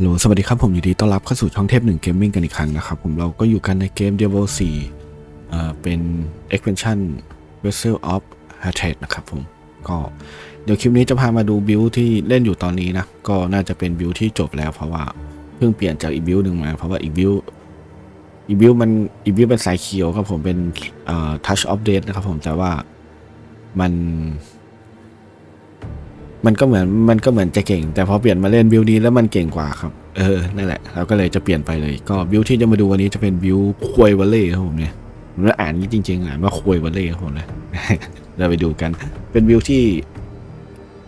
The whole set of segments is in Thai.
ฮัลโหลสวัสดีครับ ผมยินดีต้อนรับเข้าสู่ช่องเทพหนึ่งเกมมิ่งกันอีกครั้งนะครับ ผมเราก็อยู่กันในเกม Devil 4เอ่อเป็น expansion Vessel of Hatred นะครับผม ก็เดี๋ยวคลิปนี้จะพามาดูบิลที่เล่นอยู่ตอนนี้นะ ก็น่าจะเป็นบิลที่จบแล้วเพราะว่าเพิ่งเปลี่ยนจากอีกบิลหนึ่งมา เพราะว่าอีกบิลอีกบิลมันอีกบิลเป็นสายเขียวครับผมเป็นเอ่อ Touch of Death นะครับผมแต่ว่ามัน มันก็เหมือนมันก็เหมือนจะเก่ง แต่พอเปลี่ยนมาเล่นบิลนี้แล้วมันเก่งกว่าครับ เออนั่นแหละเราก็เลยจะเปลี่ยนไปเลย ก็บิลที่จะมาดูวันนี้จะเป็นบิลควยวัลเล่ครับผมเนี่ยผมอ่านนี้จริง ๆ อ่านว่าควยวัลเล่ครับผมเลยเราไปดูกัน เป็นบิลที่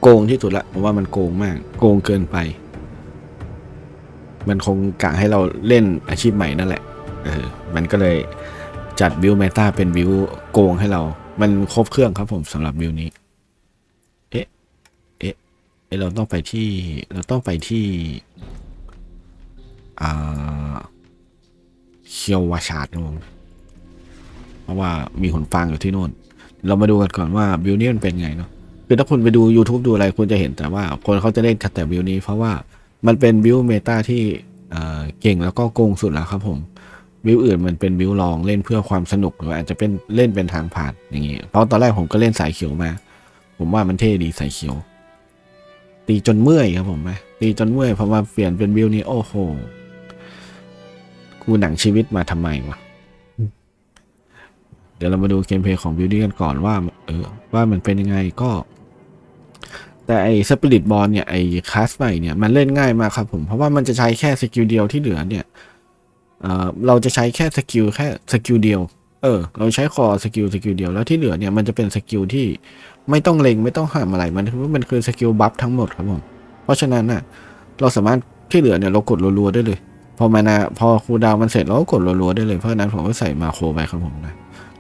โกงที่สุดละผมว่ามันโกงมาก โกงเกินไป มันคงกะให้เราเล่นอาชีพใหม่นั่นแหละเออมันก็เลยจัดบิลเมตาเป็นบิลโกงให้เรา มันครบเครื่องครับผมสำหรับบิลนี้ เราต้องไปที่เราต้องไปที่อ่าเคียววาชาดนะผมเพราะว่ามีหนฟางอยู่ที่โน่น เรามาดูกันก่อนว่าบิวนี้มันเป็นไงเนาะคือถ้าคุณไปดู YouTube ดูอะไรคุณจะเห็นแต่ว่า คนเขาจะเล่นแต่บิวนี้ เพราะว่ามันเป็นบิวเมตาที่เอ่อเก่งแล้วก็โกงสุดแล้วครับผมบิวอื่นมันเป็นบิวลองเล่นเพื่อความสนุกหรืออาจจะเป็นเล่นเป็นทางผ่านอย่างงี้เพราะตอนแรกผมก็เล่นสายเขียวมา ผมว่ามันเท่ดีสายเขียว ตีจนเมื่อยครับผมไหมตีจนเมื่อยพอมาเปลี่ยนเป็นบิวนี้โอ้โหกูหนังชีวิตมาทำไมวะเดี๋ยวเรามาดูเกมเพลย์ของบิวนี้กันก่อนว่า เออ ว่ามันเป็นยังไงก็ แต่ไอ้สปิริตบอลเนี่ย ไอ้คลาสใหม่เนี่ย มันเล่นง่ายมากครับผม เพราะว่ามันจะใช้แค่สกิลเดียวที่เหลือเนี่ย เออเราจะใช้แค่สกิลแค่สกิลเดียว เออ เราใช้คอสกิลสกิลเดียวแล้วที่เหลือเนี่ยมันจะเป็นสกิลที่ไม่ต้องเล็งไม่ต้องห้ามอะไรมันคือมันคือสกิลบัฟทั้งหมดครับผมเพราะฉะนั้นน่ะเราสามารถที่เหลือเนี่ยเรากดรัวๆได้เลย พอมานาพอคูดาวมันเสร็จเราก็กดรัวๆได้เลยเพราะนั้นผมก็ใส่มาโครไปครับผมนะ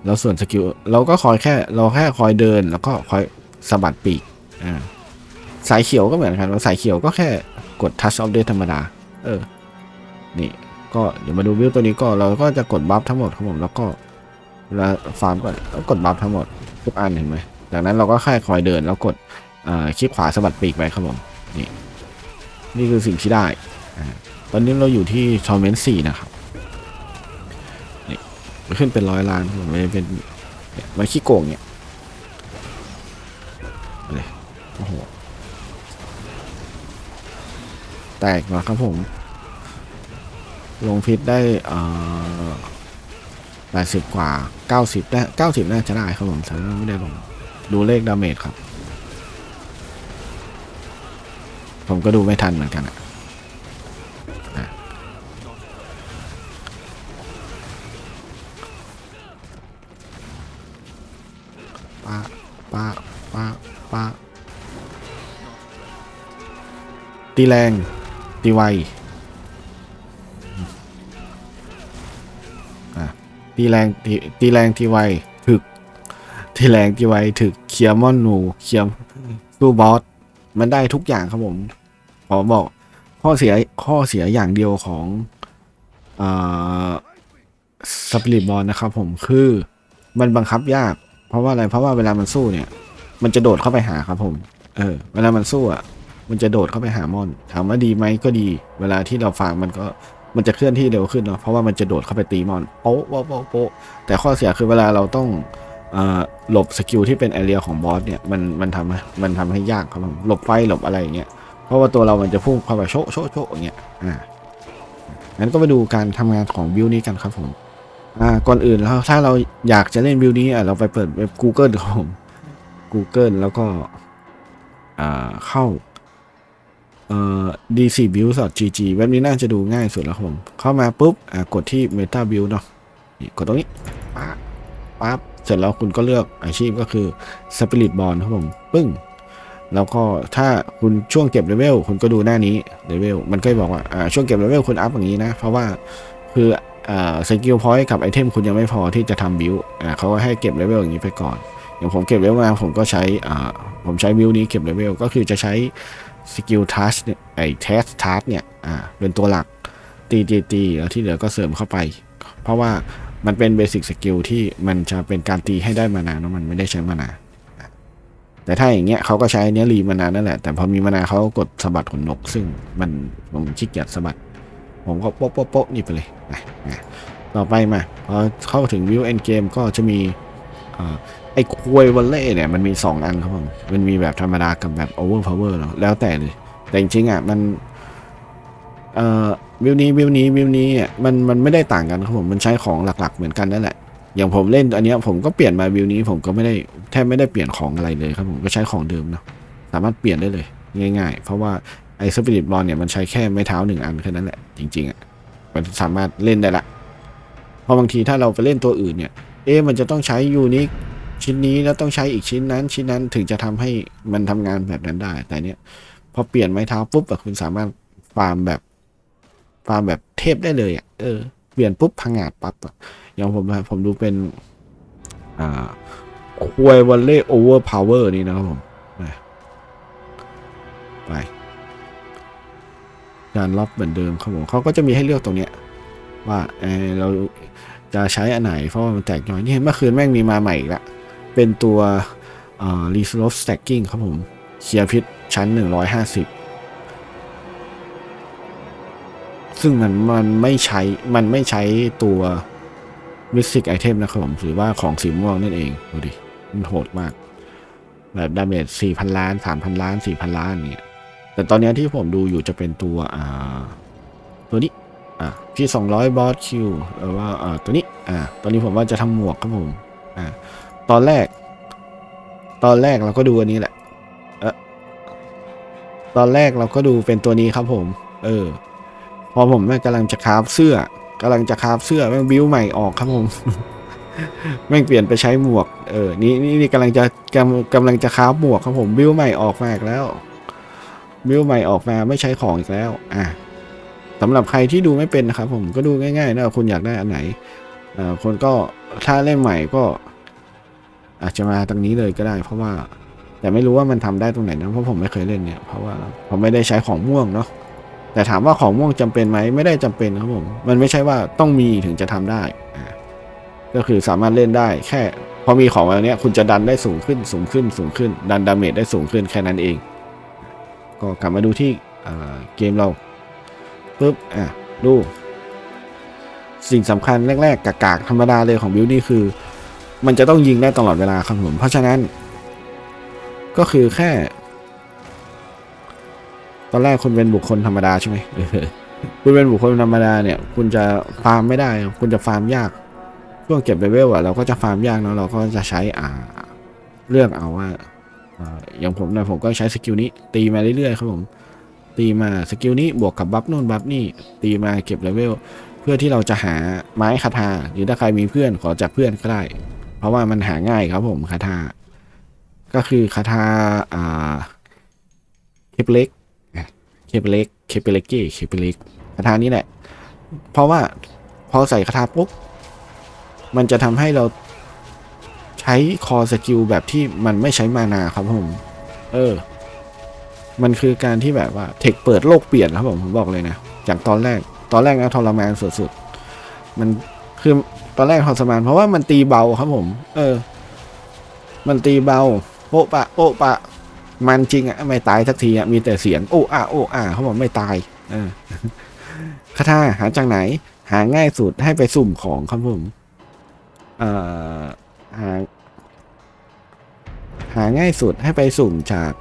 แล้วส่วนสกิลเราก็คอยแค่เราแค่คอยเดิน แล้วก็คอยสะบัดปีกอ่าสายเขียวก็เหมือนกันว่าสายเขียวก็แค่กด touch of death ธรรมดา เออ นี่ ก็เดี๋ยวมาดูวิวตัวนี้ก็เราก็จะกดบัฟทั้งหมดครับผมแล้วก็ เราฟาร์มก่อนก็กดบัฟทั้งหมดทุกอันเห็นไหมจากนั้นเราก็แค่คอยเดินแล้วกดคลิปขวาสะบัดปีกไปครับผมนี่นี่คือสิ่งที่ได้ ตอนนี้เราอยู่ที่ทอมเมนสี่นะครับนี่ขึ้นเป็นร้อยล้านผมไม่เป็นมัขี้โกงเนี่ยโอ้โหแตกมาครับผม ลงฟิตได้อ่า 80 กว่า 90 ได้ 90 น่าจะได้ครับผมแต่ไม่ได้ลง ดูเลขดาเมจครับ ผมก็ดูไม่ทันเหมือนกันอะปะปะปะปะตีแรง ตีไว ตีแรงตีแรงทีไวถึกทีแรงทีไวถึกเคียมอนหนูเคียร์สู้บอสมันได้ทุกอย่างครับผมขอบอกข้อเสียข้อเสียอย่างเดียวของอ่าสปิริตบอลนะครับผมคือมันบังคับยาก เพราะว่าอะไรเพราะว่าเวลามันสู้เนี่ย มันจะโดดเข้าไปหาครับผมเออเวลามันสู้อะมันจะโดดเข้าไปหามอน ถามว่าดีไหมก็ดี เวลาที่เราฟังมันก็ มันจะเคลื่อนที่เร็วขึ้นเนาะเพราะว่ามันจะโดดเข้าไปตีมอนโป๊ะโป๊ะโป๊ะโป๊ะแต่ข้อเสียคือเวลาเราต้องอหลบสกิลที่เป็นแอเรียของบอสเนี่ยมันมันทำมันทำให้ยากครับผมหลบไฟหลบอะไรอย่างเงี้ยเพราะว่าตัวเรามันจะพุ่งเข้าไปโชะโชะโชะอย่างเงี้ยอ่างั้นก็มาดูการทำงานของบิลนี้กันครับผมอ่าก่อนอื่นแล้วถ้าเราอยากจะเล่นบิลนี้อะเราไปเปิดเว็บ Google ครับผม Google แล้วก็อ่าเข้า เอ่อ dc build gg เว็บนี้น่าจะดูง่ายสุดแล้วครับผม เข้ามาปุ๊บอ่ากดที่ meta build เนาะกดตรงนี้ปั๊บปั๊บเสร็จแล้วคุณก็เลือกอาชีพก็คือ spirit bond ครับผมปึ้ง แล้วก็ถ้าคุณช่วงเก็บเลเวลคุณก็ดูหน้านี้เลเวลมันก็บอกว่าอ่าช่วงเก็บเลเวลคุณอัพอย่างนี้นะ เพราะว่าคืออ่าสกิลพอยต์กับไอเทมคุณยังไม่พอที่จะทำบิลอ่าเขาก็ให้เก็บเลเวลอย่างนี้ไปก่อนอย่างผมเก็บเลเวลมาผมก็ใช้อ่าผมใช้บิลนี้เก็บเลเวลก็คือจะใช้ สกิลทัชเนี่ยไอ้เทสทัชเนี่ยอ่าเป็นตัวหลักตีตีตีแล้วที่เหลือก็เสริมเข้าไป เพราะว่ามันเป็นเบสิกสกิลที่มันจะเป็นการตีให้ได้มานาเนอะมันไม่ได้ใช้มานาแต่ถ้าอย่างเงี้ยเขาก็ใช้เนี้ยรีมานานนั่นแหละ แต่พอมีมานาเขากดสะบัดขนนก ซึ่งมันผมขี้เกียจสะบัด ผมก็โป๊ะโป๊ะโป๊ะนี่ไปเลยอะต่อไปมาพอเข้าถึงวิวเอนเกมก็จะมีอ่า ไอ้ควยวัลเล่เนี่ยมันมี 2 อันครับผม มันมีแบบธรรมดากับแบบโอเวอร์พาวเวอร์เนาะแล้วแต่เลยแต่จริงๆอะมันเอ่อวิวนี้วิวนี้วิวนี้อะมันมันไม่ได้ต่างกันครับผมมันใช้ของหลักๆเหมือนกันนั่นแหละอย่างผมเล่นอันนี้ผมก็เปลี่ยนมาวิวนี้ผมก็ไม่ได้แทบไม่ได้เปลี่ยนของอะไรเลยครับผมก็ใช้ของเดิมเนาะสามารถเปลี่ยนได้เลยง่าย ๆ เพราะว่าไอ้สปิริตบอลเนี่ยมันใช้แค่ไม้เท้าหนึ่งอันแค่นั้นแหละจริงๆอะมันสามารถเล่นได้ละเพราะบางทีถ้าเราไปเล่นตัวอื่นเนี่ยเอ๊ะมันจะต้องใช้ยูนิค ชิ้นนี้แล้วต้องใช้อีกชิ้นนั้น ชิ้นนั้นถึงจะทำให้มันทำงานแบบนั้นได้ แต่เนี้ยพอเปลี่ยนไม้เท้าปุ๊บอะคุณสามารถฟาร์มแบบฟาร์มแบบเทพได้เลยอะเออเปลี่ยนปุ๊บพังงาดปั๊บอะอย่างผมนะผมดูเป็นอ่าควยวัลเล่โอเวอร์พาวเวอร์นี่นะครับผมไปการล็อกเหมือนเดิมครับผมเขาก็จะมีให้เลือกตรงเนี้ย ว่าเออเราจะใช้อันไหนเพราะมันแตกน้อยนี่เห็นเมื่อคืนแม่งมีมาใหม่อีกละ เป็นตัว resource stacking ครับผมเคลียร์พิษชั้น 150 ซึ่งมันมันไม่ใช้ มันไม่ใช้ตัวมิสซิกไอเทมนะครับผมหรือว่าของสีม่วงนั่นเอง ดูดิ มันโหดมาก แบบดาเมจสี่พันล้านสามพันล้านสี่พันล้านเนี่ยแต่ตอนนี้ที่ผมดูอยู่จะเป็นตัวอ่าตัวนี้อ่าที่สองร้อยบอสคิวหรือว่าอ่าตัวนี้อ่าตอนนี้ผมว่าจะทำหมวกครับผมอ่า ตอนแรก ตอนแรกเราก็ดูอันนี้แหละเออตอนแรกเราก็ดูเป็นตัวนี้ครับผม เออ พอผมแม่กำลังจะคราฟเสื้อกำลังจะคราฟเสื้อแม่งบิวใหม่ออกครับผมแม่งเปลี่ยนไปใช้หมวก เออ นี่นี่นี่กำลังจะกำกำลังจะคราฟหมวกครับผมบิวใหม่ออกมาอีกแล้วบิวใหม่ออกมาไม่ใช้ของอีกแล้ว อะสำหรับใครที่ดูไม่เป็นนะครับผมก็ดูง่ายๆนะคุณอยากได้อันไหนอ่าคนก็ถ้าเล่นใหม่ก็ อาจจะมาตรงนี้เลยก็ได้ เพราะว่า แต่ไม่รู้ว่ามันทำได้ตรงไหนนะเพราะผมไม่เคยเล่นเนี่ย เพราะว่าผมไม่ได้ใช้ของม่วงเนาะแต่ถามว่าของม่วงจำเป็นไหมไม่ได้จำเป็นครับผมมันไม่ใช่ว่าต้องมีถึงจะทำได้ก็คือสามารถเล่นได้แค่ พอมีของอะไรเนี้ยคุณจะดันได้สูงขึ้นสูงขึ้นสูงขึ้น ดันดาเมจได้สูงขึ้นแค่นั้นเอง ก็กลับมาดูที่เกมเราปุ๊บอะดู สิ่งสำคัญแรก ๆกากๆธรรมดาเลยของบิวนี่คือ มันจะต้องยิงได้ตลอดเวลาครับผม เพราะฉะนั้น ก็คือแค่ ตอนแรกคุณเป็นบุคคลธรรมดาใช่ไหมคุณเป็นบุคคลธรรมดาเนี่ย คุณจะฟาร์มไม่ได้ คุณจะฟาร์มยากช่วงเก็บเลเวลอะเราก็จะฟาร์มยากเนาะเราก็จะใช้อ่าเลือกเอาว่าอย่างผมนะผมก็ใช้สกิลนี้ ตีมาเรื่อยๆครับผม ตีมาสกิลนี้บวกกับบัฟนู่นบัฟนี่ตีมาเก็บเลเวลเพื่อที่เราจะหาไม้คาถาหรือถ้าใครมีเพื่อนขอจากเพื่อนก็ได้ เพราะว่ามันหาง่ายครับผมคาถาก็คือคาถาอ่าเคปเล็กเคปเล็กเคปเล็กเก้เคปเล็กคาถานี้แหละ เพราะว่าพอใส่คาถาปุ๊บมันจะทำให้เราใช้คอสกิลแบบที่มันไม่ใช้มานาครับผม เออ มันคือการที่แบบว่าเทคเปิดโลกเปลี่ยนครับผมผมบอกเลยนะจากตอนแรก ตอนแรกนะทรมานสุดๆ มัน คือตอนแรกทรมานเพราะว่ามันตีเบาครับผม เออ มันตีเบาโปะปะโปะปะ มันจริงอะไม่ตายสักทีอะมีแต่เสียงโอ้อาโอ้อาเขาบอกไม่ตายเออคาถาหาจากไหน หาง่ายสุดให้ไปสุ่มของครับผมเอ่อหาหาง่ายสุดให้ไปสุ่มจาก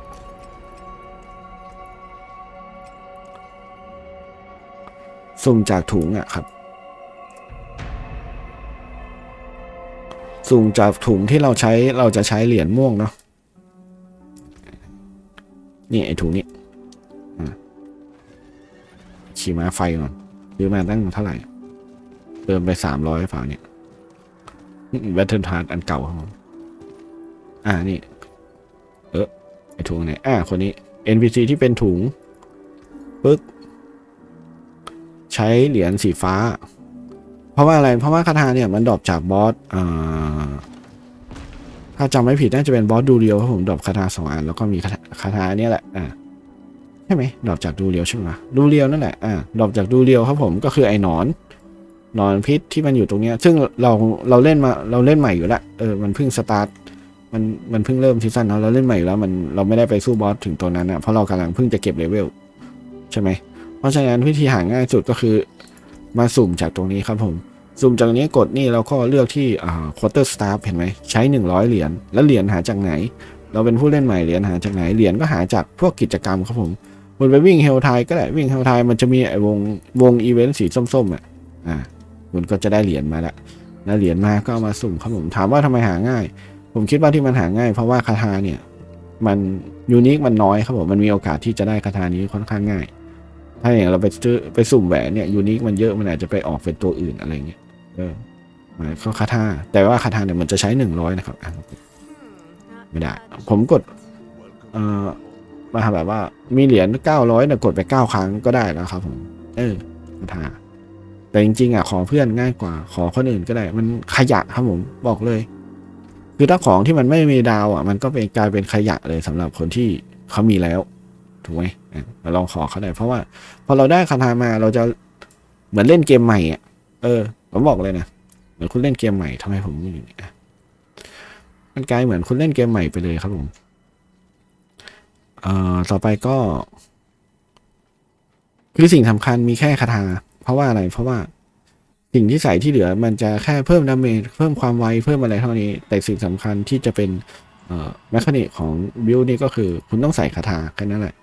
สุ่มจากถุงอะครับ สุ่มจากถุงที่เราใช้เราจะใช้เหรียญม่วงเนาะนี่ไอ้ถุงนี้อะขี่ม้าไฟก่อนซื้อมาตั้งเท่าไหร่เติมไปสามร้อยฝาเนี่ยแบตเทิลทาร์ดอันเก่าครับผมอ่านี่ เออไอ้ถุงไหนอ่าคนนี้ NPC ที่เป็นถุงปึ๊ก ใช้เหรียญสีฟ้า ราะว่าอะไร เพราะว่าคาถาเนี่ยมันดรอปจากบอสอ่าถ้าจำไม่ผิดน่าจะเป็นบอสดูเรียวครับผมดรอปคาถาสองอันแล้วก็มีคาถาเนี้ยแหละอ่าใช่ไหมดรอปจากดูเรียวใช่ไหมดูเรียวนั่นแหละอ่าดรอปจากดูเรียวครับผมก็คือไอ้หนอนหนอนพิษที่มันอยู่ตรงเนี้ย ซึ่งเราเราเล่นมาเราเล่นใหม่อยู่แล้วเออมันเพิ่งสตาร์ทมันมันเพิ่งเริ่มซีซั่นเนาะเราเล่นใหม่อยู่แล้วมันเราไม่ได้ไปสู้บอสถึงตัวนั้นอะเพราะเรากำลังเพิ่งจะเก็บเลเวลใช่ไหมเพราะฉะนั้นวิธีหาง่ายสุดก็คือมาสุ่มจากตรงนี้ครับผม สุ่มจากนี้กดนี่แล้วก็เลือกที่อ่า quarter staff เห็นไหมใช้ 100 เหรียญแล้วเหรียญหาจากไหน เราเป็นผู้เล่นใหม่เหรียญหาจากไหนเหรียญก็หาจากพวกกิจกรรมครับผมคุณไปวิ่งเฮลไทก็ได้วิ่งเฮลไทมันจะมีไอ้วงวงอีเวนต์สีส้มๆอะอ่าคุณก็จะได้เหรียญมาละแล้วเหรียญมาก็เอามาสุ่มครับผมถามว่าทำไมหาง่าย ผมคิดว่าที่มันหาง่าย เพราะว่าคาถาเนี่ยมันยูนิคมันน้อยครับผมมันมีโอกาสที่จะได้คาถานี้ค่อนข้างง่าย ถ้าอย่างเราไปซื้อไปสุ่มแหวนเนี่ยยูนิคมันเยอะมันอาจจะไปออกเป็นตัวอื่นอะไรเงี้ย เออหมายเขาคาถาแต่ว่าคาถาเนี่ยมันจะใช้หนึ่งร้อยนะครับไม่ได้ ผมกดเอ่อมาแบบว่ามีเหรียญเก้าร้อยเนี่ยกดไปเก้าครั้งก็ได้แล้วครับผมเออคาถาแต่จริงๆอะขอเพื่อนง่ายกว่า ขอคนอื่นก็ได้ มันขยะครับผมบอกเลย คือถ้าของที่มันไม่มีดาวอะ มันก็เป็นกลายเป็นขยะเลยสำหรับคนที่เขามีแล้วถูกไหมอะมาลองขอเขาได้เพราะว่า พอเราได้คาถามาเราจะเหมือนเล่นเกมใหม่อะ เออ ผมบอกเลยนะเหมือนคุณเล่นเกมใหม่ทำไมผมไม่อยู่เนี่ยมันกลายเหมือนคุณเล่นเกมใหม่ไปเลยครับผมเอ่อต่อไปก็ คือสิ่งสำคัญมีแค่คาถาเพราะว่าอะไร เพราะว่าสิ่งที่ใส่ที่เหลือมันจะแค่เพิ่มดาเมจเพิ่มความไวเพิ่มอะไรเท่านี้ แต่สิ่งสำคัญที่จะเป็นเอ่อแมคานิกของบิลนี่ก็คือ คุณต้องใส่คาถาแค่นั้นแหละ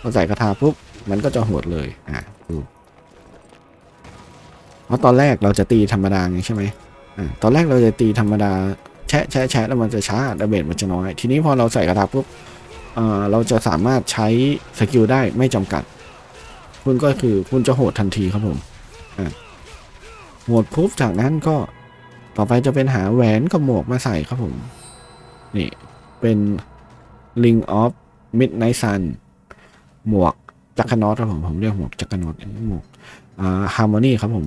พอใส่คาถาปุ๊บ มันก็จะโหดเลยอะดูเพ ราะตอนแรกเราจะตีธรรมดาไงใช่ไหมอ่าตอนแรกเราจะตีธรรมดาแชะแชะแชะแล้วมันจะช้าดาเมจมันจะน้อย ทีนี้พอเราใส่คาถาปุ๊บเอ่อเราจะสามารถใช้สกิลได้ไม่จำกัด คุณก็คือคุณจะโหดทันทีครับผมอ่าโหดปุ๊บจากนั้นก็ต่อไปจะเป็นหาแหวนกับหมวกมาใส่ครับผม นี่เป็น Ring of Midnight Sun หมวกจักรนอตครับผม ผมเรียกหมวกจักรนอตหมวกอ่าฮาร์โมนีครับผม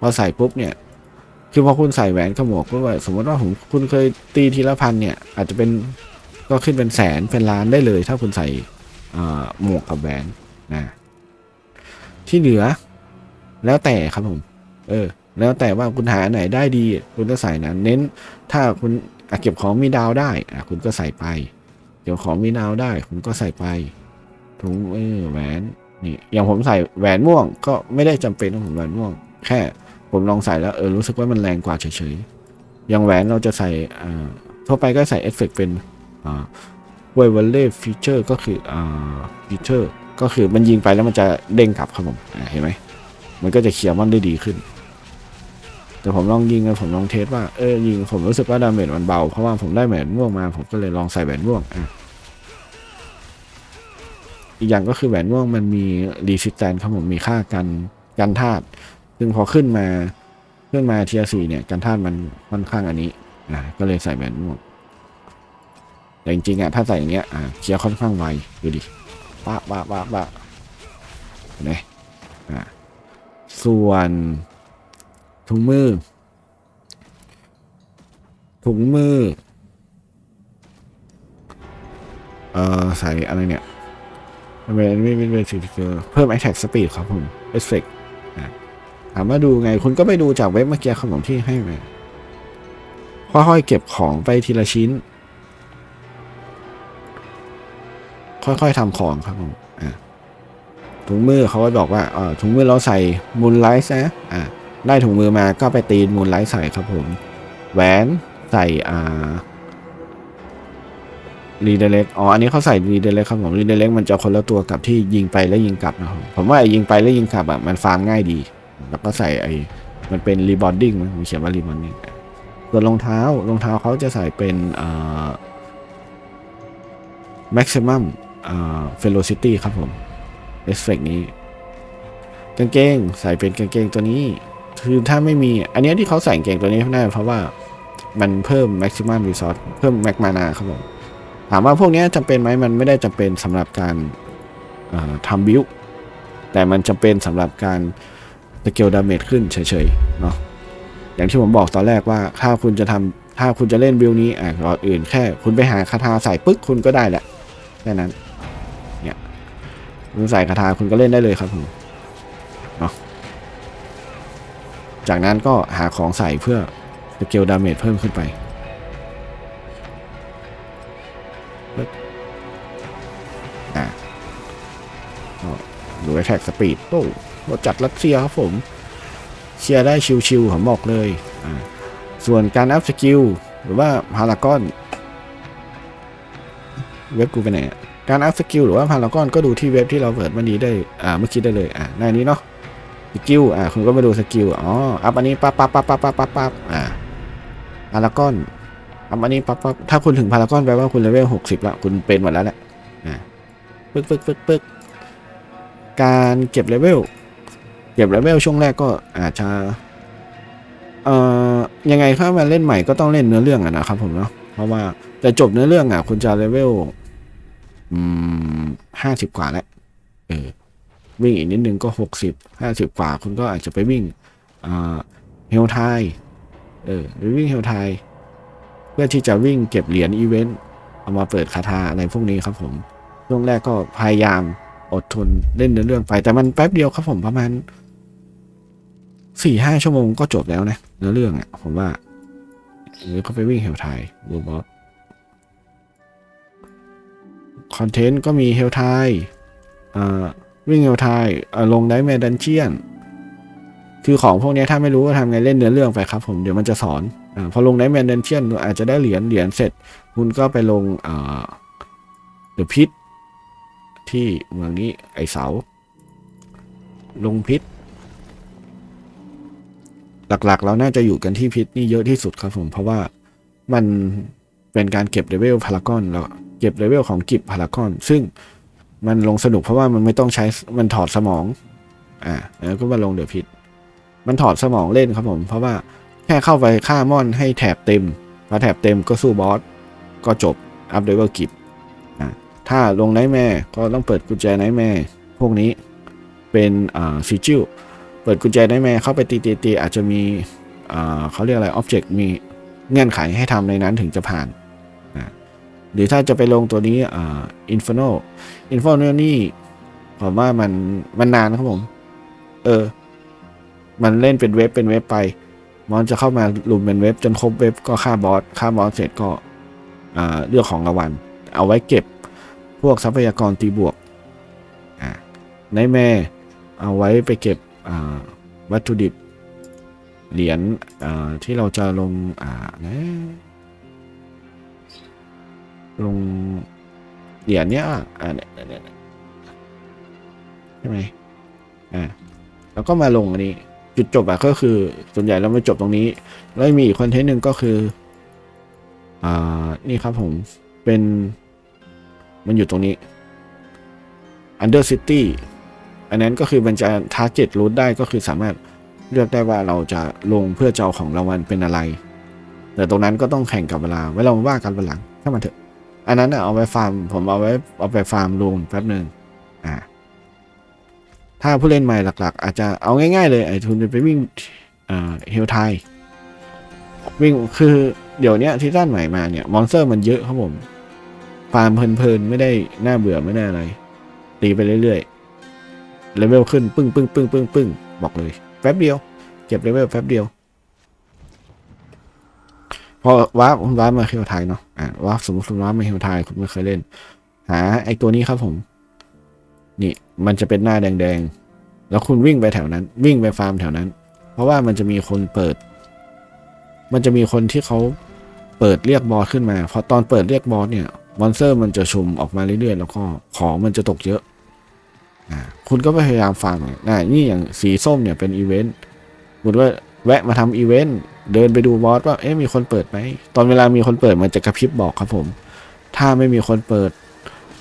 พอใส่ปุ๊บเนี่ย คือพอคุณใส่แหวนกับหมวกปุ๊บสมมติว่าผมคุณเคยตีทีละพันเนี่ย อาจจะเป็นก็ขึ้นเป็นแสนเป็นล้านได้เลย ถ้าคุณใส่หมวกกับแหวนนะที่เหลือ แล้วแต่ครับผม เออ แล้วแต่ว่าคุณหาไหนได้ดี คุณก็ใส่นั้นเน้น ถ้าคุณเก็บของมีดาวได้อะคุณก็ใส่ไปเก็บของมีดาวได้ คุณก็ใส่ไปถุงเออแหวนนี่อย่างผมใส่แหวนม่วงก็ไม่ได้จำเป็นต้องผมแหวนม่วง แค่ ผมลองใส่แล้วเออรู้สึกว่ามันแรงกว่าเฉยๆอย่างแหวนเราจะใส่อ่าทั่วไปก็ใส่เอฟเฟกเป็นอ่าเวเวลเล่ฟีเจอร์ก็คืออ่าฟีเจอร์ก็คือมันยิงไปแล้วมันจะเด้งกลับครับผมเห็นไหมมันก็จะเคลียร์มันได้ดีขึ้น แต่ผมลองยิงแล้วผมลองเทสว่าเออยิงผมรู้สึกว่าดาเมจมันเบา เพราะว่าผมได้แหวนม่วงมา ผมก็เลยลองใส่แหวนม่วงอะอีกอย่างก็คือแหวนม่วงมันมีรีสิสแตนครับผมมีค่ากันกันธาตุ ซึ่งพอขึ้นมาขึ้นมาเทียสี่เนี่ยกันธาตุมันค่อนข้างอันนี้อะก็เลยใส่แหวนม่วงแต่จริงๆอะถ้าใส่อย่างเงี้ยอะเคลียร์ค่อนข้างไวดูดิปะปะปะปะเห็นไหมอะส่วนถุงมือ ถุงมือเอ่อใส่อะไรเนี่ยไม่ไม่ไม่ไม่สิเกอร์เพิ่ม attack speed ครับผม effect ามว่าดูไงคุณก็ไปดูจากเว็บเมื่อกี้ครับผมที่ให้มาค่อยๆเก็บของไปทีละชิ้น ค่อยๆทำของครับผมอะถุงมือเขาก็บอกว่าอ่าถุงมือเราใส่มูลไลท์นะอ่าได้ถุงมือมาก็ไปตีนมูลไลท์ใส่ครับผมแหวนใส่อ่ารีเดเล็กอ๋อ อันนี้เขาใส่รีเดเล็กครับผมรีเดเล็กมันจะคนละตัวกับที่ยิงไปแล้วยิงกลับนะครับ ผมว่าไอ้ยิงไปแล้วยิงกลับอะมันฟาร์มง่ายดี แล้วก็ใส่ไอ้มันเป็นรีบอนดิ้งมันเขียนว่ารีบอนดิ้งส่วนรองเท้ารองเท้าเขาจะใส่เป็นอ่า maximum อ่า velocity ครับผมเอฟเฟกนี้กางเกงใส่เป็นกางเกงตัวนี้ คือถ้าไม่มี อันนี้ที่เขาใส่กางเกงตัวนี้ได้เพราะว่ามันเพิ่ม maximum resource เพิ่ม max mana ครับผมถามว่าพวกนี้จำเป็นไหมมันไม่ได้จำเป็นสำหรับการทำบิวแต่มันจำเป็นสำหรับการ เกลดาเมจขึ้นเฉยๆเนาะอย่างที่ผมบอกตอนแรกว่าถ้าคุณจะทำถ้าคุณจะเล่นบิลนี้อ่าก่อนอื่นแค่ คุณไปหาคาถาใส่ปึ๊กคุณก็ได้แหละแค่นั้นเนี่ยคุณใส่คาถาคุณก็เล่นได้เลยครับผมเนาะจากนั้นก็หาของใส่เพื่อสเกลดาเมจเพิ่มขึ้นไปอะดูแอคแท็กสปีดโต้ รถจัดรัสเซียครับผม เชียร์ได้ชิวๆผมบอกเลย ส่วนการอัพสกิลหรือว่าพารากอนเว็บกูไปไหนการอัพสกิลหรือว่าพารากอนก็ดูที่เว็บที่เราเปิดวันนี้ได้อ่าเมื่อกี้ได้เลยอ่าในนี้เนาะสกิลอ่าคุณก็มาดูสกิลอ๋ออัพอันนี้ปั๊บปั๊บปั๊บปั๊บปั๊บปั๊บปั๊บอ่าพารากอนอัพอันนี้ปั๊บปั๊บถ้าคุณถึงพารากอนแปลว่าคุณเลเวลหกสิบละคุณเป็นหมดแล้วแหละอ่าปึ๊กปึ๊กปึ๊กปึ๊กการเก็บเลเวล เก็บเลเวลช่วงแรกก็อาจจะเอ่อยังไงถ้ามาเล่นใหม่ก็ต้องเล่นเนื้อเรื่องอะนะครับผมเนาะเพราะว่าจะจบเนื้อเรื่องอะคุณจะเลเวลอืมห้าสิบกว่าแล้วเออวิ่งอีกนิดนึงก็หกสิบห้าสิบกว่าคุณก็อาจจะไปวิ่งอ่าเฮลไทเออไปวิ่งเฮลไทเพื่อที่จะวิ่งเก็บเหรียญอีเวนต์เอามาเปิดคาถาอะไรพวกนี้ครับผมช่วงแรกก็พยายามอดทนเล่นเนื้อเรื่องไปแต่มันแป๊บเดียวครับผมประมาณ สี่ห้าชั่วโมงก็จบแล้วนะเนื้อเรื่องอะผมว่าหรือเขาไปวิ่งเฮลไทดูบอสคอนเทนต์ก็มีเฮลไทอ่าวิ่งเฮลไทอ่าลงได้แมดันเจียนคือของพวกนี้ถ้าไม่รู้ว่าทำไงเล่นเนื้อเรื่องไปครับผมเดี๋ยวมันจะสอนอพอลงได้แมดันเจียนอาจจะได้เหรียญเหรียญเสร็จ คุณก็ไปลงเดอะพิษที่เมืองนี้ไอเสา ลงพิษ หลักๆ เราน่าจะอยู่กันที่พิษนี่เยอะที่สุดครับผม เพราะว่ามันเป็นการเก็บเลเวลพารากอนแล้วเก็บเลเวลของกิบพารากอน ซึ่งมันลงสนุกเพราะว่ามันไม่ต้องใช้มันถอดสมอง อ่าแล้วก็มาลงเดือพิษ มันถอดสมองเล่นครับผม เพราะว่าแค่เข้าไปฆ่ามอนให้แถบเต็มพอแถบเต็มก็สู้บอสก็จบอัพเลเวลกิบอ่าถ้าลงไนท์แม่ก็ต้องเปิดกุญแจไนท์แม่พวกนี้เป็นอ่าซิจิล ปิดกุญแจได้ไหมเข้าไปตีตีตีอาจจะมีเขาเรียกอะไรอ็อบเจกต์มีเงื่อนไขให้ทำในนั้นถึงจะผ่านอ่าหรือถ้าจะไปลงตัวนี้อ่าอินฟ n นอินฟ n นนี่ผมว่ามันมันนานครับผม เออ มันเล่นเป็นเว็บเป็นเว็บไปมันจะเข้ามาลุมเป็นเว็บ จนครบเว็บก็ฆ่าบอสฆ่าบอสเสร็จก็เรื่องของรางวัล เอาไว้เก็บพวกทรัพยากรตีบวกในแม่เอาไว้ไปเก็บ วัตถุดิบ เหรียญที่เราจะลงนะลงเหรียญเนี้ยอ่าเนี่ยเนี่ยเนี่ยใช่ไหมอ่าแล้วก็มาลงอันนี้ จุดจบอะก็คือส่วนใหญ่เราไม่จบตรงนี้ แล้วมีอีกคอนเทนต์หนึ่งก็คือ อ่า นี่ครับผม เป็น มันอยู่ตรงนี้ Under City อันนั้นก็คือมันจะ target route ได้ก็คือสามารถเลือกได้ว่าเราจะลงเพื่อจะเอาของรางวัลเป็นอะไร แต่ตรงนั้นก็ต้องแข่งกับเวลา ไว้เราว่ากันวันหลังถ้ามันเถอะ อันนั้นเอาไว้ฟาร์ม ผมเอาไว้เอาไปฟาร์มลงแป๊บหนึ่งอ่า ถ้าผู้เล่นใหม่หลัก ๆ อาจจะเอาง่ายๆเลยไอ้ทุนจะไปวิ่งอ่าเฮลไทวิ่งคือเดี๋ยวนี้ที่ด้านใหม่มาเนี่ยมอนสเตอร์มันเยอะครับผมฟาร์มเพลินๆไม่ได้น่าเบื่อไม่ได้อะไรตีไปเรื่อยๆ เลเวลขึ้นปึ้งปึ้งปึ้งปึ้งปึ้งบอกเลยแป๊บเดียว เก็บเลเวลแป๊บเดียว พอว้าร์ปคุณว้าร์ปมาเฮลไทยเนาะอ่าว้าร์ปสมมติคุณว้าร์ปมาเฮลไทยคุณไม่เคยเล่น หาไอตัวนี้ครับผม นี่มันจะเป็นหน้าแดงๆ แล้วคุณวิ่งไปแถวนั้น วิ่งไปฟาร์มแถวนั้น เพราะว่ามันจะมีคนเปิด มันจะมีคนที่เขาเปิดเรียกบอสขึ้นมาพอตอนเปิดเรียกบอสเนี่ยมอนสเตอร์มันจะชุมออกมาเรื่อยๆ แล้วก็ของมันจะตกเยอะ คุณก็พยายามฟังนะนี่อย่างสีส้มเนี่ยเป็นอีเวนต์คุณว่าแวะมาทำอีเวนต์เดินไปดูบอสว่าเอ๊ะมีคนเปิดไหมตอนเวลามีคนเปิดมันจะกระพริบบอกครับผม ถ้าไม่มีคนเปิด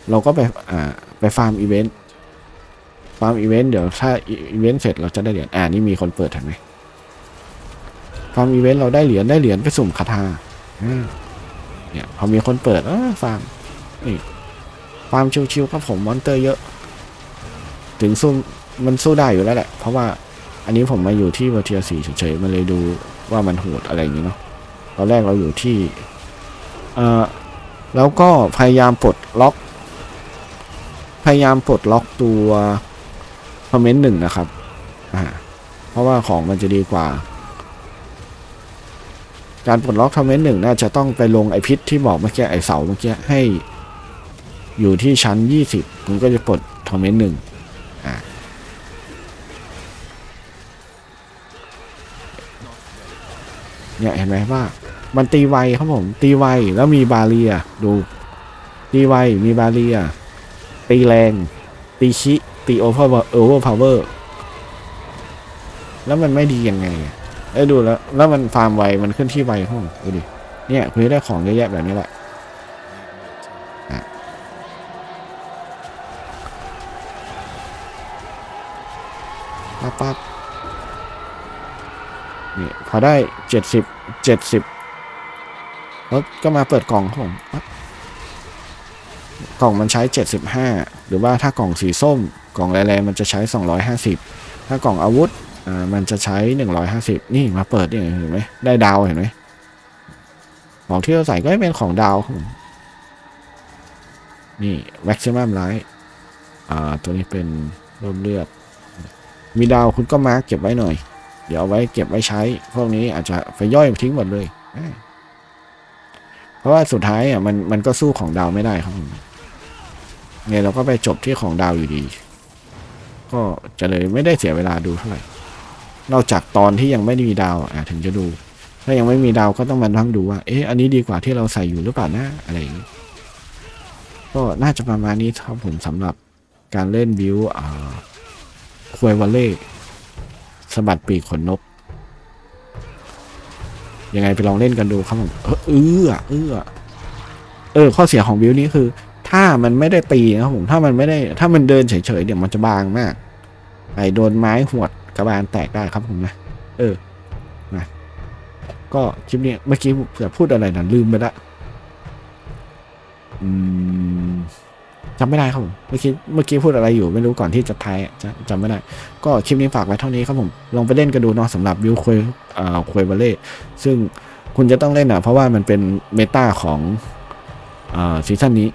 เราก็ไปอ่าไปฟาร์มอีเวนต์ฟาร์มอีเวนต์เดี๋ยวถ้าอีเวนต์เสร็จเราจะได้เหรียญอ่านี่มีคนเปิดเห็นไหมฟาร์มอีเวนต์เราได้เหรียญได้เหรียญไปสุ่มคาถาเนี่ยพอมีคนเปิดเออฟาร์มนี่ฟาร์มชิวๆครับผมมอนเตอร์เยอะ ถึงสู้มันสู้ได้อยู่แล้วแหละ เพราะว่าอันนี้ผมมาอยู่ที่เวอร์เทียสี่เฉยๆมาเลยดูว่ามันโหดอะไรอย่างนี้เนาะตอนแรกเราอยู่ที่เอ่อแล้วก็พยายามปลดล็อก พยายามปลดล็อกตัวคอมเมนต์หนึ่งนะครับอ่าเพราะว่าของมันจะดีกว่า การปลดล็อกคอมเมนต์หนึ่งน่าจะต้องไปลงไอพิษที่บอกเมื่อกี้ไอเสาเมื่อกี้ให้อยู่ที่ชั้น 20 คุณก็จะปลดคอมเมนต์หนึ่ง เนี่ยเห็นไหมว่า มันตีไวครับผมตีไวแล้วมีบาเรียดูตีไวมีบาเรียตีแรง ตีชิ ตีโอเวอร์โอเวอร์พาวเวอร์แล้วมันไม่ดียังไงอะเอ้ดูแล้ว แล้วมันฟาร์มไวมันขึ้นที่ไวครับผมดูดิเนี่ยคุณได้ของเยอะแยะแบบนี้แหละอะปั๊บปั๊บ นี่พอได้เจ็ดสิบเจ็ดสิบแล้วก็มาเปิดกล่องครับผมกล่องมันใช้เจ็ดสิบห้าหรือว่าถ้ากล่องสีส้ม กล่องแรงๆมันจะใช้สองร้อยห้าสิบถ้ากล่องอาวุธอ่ามันจะใช้หนึ่งร้อยห้าสิบนี่มาเปิดนี่เห็นไหมได้ดาวเห็นไหมของที่เราใส่ก็เป็นของดาวครับผมนี่ maximum light อ่าตัวนี้เป็นร่มเลือด มีดาวคุณก็มาร์กเก็บไว้หน่อย เดี๋ยวเอาไว้เก็บไว้ใช้ พวกนี้อาจจะไฟย่อยทิ้งหมดเลย เพราะว่าสุดท้ายอะมันมันก็สู้ของดาวไม่ได้ครับผมไงเราก็ไปจบที่ของดาวอยู่ดี ก็จะเลยไม่ได้เสียเวลาดูเท่าไหร่ นอกจากตอนที่ยังไม่มีดาวอะถึงจะดู ถ้ายังไม่มีดาวก็ต้องมานั่งดูว่า เอ๊ะ อันนี้ดีกว่าที่เราใส่อยู่หรือเปล่านะอะไรอย่างนี้ ก็น่าจะประมาณนี้ครับผมสำหรับการเล่นบิวอ่าควยวัลเล่ สะบัดปีกขนนก ยังไงไปลองเล่นกันดูครับผมเออเออเออเออ ข้อเสียของบิวนี้คือ ถ้ามันไม่ได้ตีนะครับผม ถ้ามันไม่ได้ ถ้ามันเดินเฉยๆเดี๋ยวมันจะบางมาก ไปโดนไม้หวดกระบาลแตกได้ครับผมนะ เออนะก็คลิปนี้เมื่อกี้เผื่อพูดอะไรนะลืมไปละอืม จำไม่ได้ครับผมเมื่อกี้เมื่อกี้พูดอะไรอยู่ไม่รู้ก่อนที่จะทายจะจำไม่ได้ ก็คลิปนี้ฝากไว้เท่านี้ครับผมลองไปเล่นกันดูเนาะสำหรับวิวคุยอ่าคุยบาเล่ซึ่งคุณจะต้องเล่นอะเพราะว่ามันเป็นเมตาของอ่าซีซั่นนี้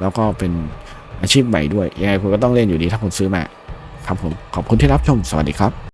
แล้วก็เป็นอาชีพใหม่ด้วยยังไงคุณก็ต้องเล่นอยู่ดีถ้าคุณซื้อมาครับผมขอบคุณที่รับชมสวัสดีครับ